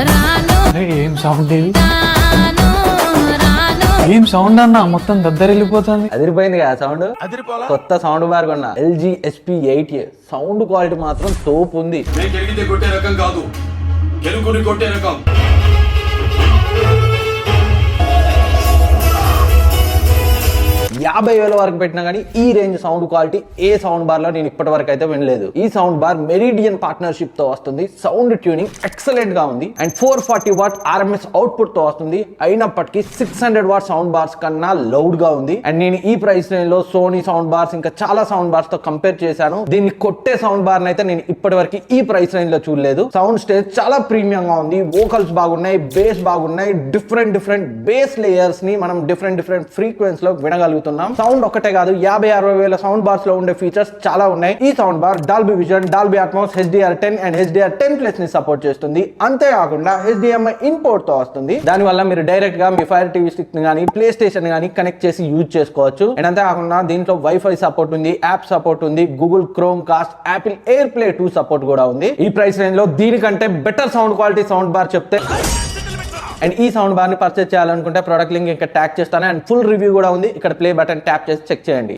ఏం సౌండ్ రాను ఏం సౌండ్ అన్న? మొత్తం దద్దరిల్లిపోతుంది. అదిరిపోయింది కదా సౌండ్ కొత్త సౌండ్ బార్ కొన్నా LG SP eight A sound quality మాత్రం తోపు ఉంది. కొట్టే రకం కాదు. కొట్టే రకం. యాభై వేల వరకు పెట్టినా కానీ ఈ రేంజ్ సౌండ్ క్వాలిటీ ఏ సౌండ్ బార్లో నేను ఇప్పటి వరకు అయితే వినలేదు. ఈ సౌండ్ బార్ మెరిడియన్ పార్ట్నర్షిప్తో వస్తుంది. సౌండ్ ట్యూనింగ్ ఎక్సలెంట్గా ఉంది. And four forty watt RMS అవుట్పుట్తో వస్తుంది. అయినప్పటికీ six hundred watt sound bars కన్నా లౌడ్గా ఉంది. అండ్ నేను ఈ ప్రైస్ రేంజ్లో సోనీ సౌండ్ బార్స్ ఇంకా చాలా సౌండ్ బార్స్తో కంపేర్ చేశాను. దీన్ని కొట్టే సౌండ్ బార్ అయితే నేను ఇప్పటి వరకు ఈ ప్రైస్ రేంజ్లో చూడలేదు. సౌండ్ స్టేజ్ చాలా ప్రీమియం గా ఉంది. వోకల్స్ బాగున్నాయి బేస్ బాగున్నాయి. డిఫరెంట్ డిఫరెంట్ బేస్ లేయర్స్ని మనం డిఫరెంట్ డిఫరెంట్ ఫ్రీక్వెన్స్లో వినగలుగుతాం వినగలుగుతున్నాం సౌండ్ ఒకటే కాదు యాభై అరవై వేల సౌండ్ బార్స్లో ఉండే ఫీచర్స్ చాలా ఉన్నాయి. ఈ sound bar Dolby Vision Dolby Atmos HDR ten and HDR ten ప్లస్ని support చేస్తుంది. అంతేకాకుండా హెచ్డిఎంఐ ఇన్పోర్ట్తో వస్తుంది. దాని వల్ల మీరు డైరెక్ట్గా మీ ఫైర్ టీవీ స్టిక్ కానీ ప్లే స్టేషన్ కానీ కనెక్ట్ చేసి యూజ్ చేసుకోవచ్చు. అండ్ అంతేకాకుండా దీంట్లో వైఫై సపోర్ట్ ఉంది యాప్ సపోర్ట్ ఉంది Google Chromecast Apple AirPlay two support కూడా ఉంది. ఈ ప్రైస్ రేంజ్లో దీనికంటే better sound quality sound bar చెప్తే అండ్ ఈ సౌండ్ బార్ని పర్చేస్ చేయాలనుకుంటే ప్రోడక్ట్ లింక్ ఇంకా ట్యాగ్ చేస్తాను. అండ్ ఫుల్ రివ్యూ కూడా ఉంది. ఇక్కడ ప్లే బటన్ ట్యాప్ చేసి చెక్ చేయండి.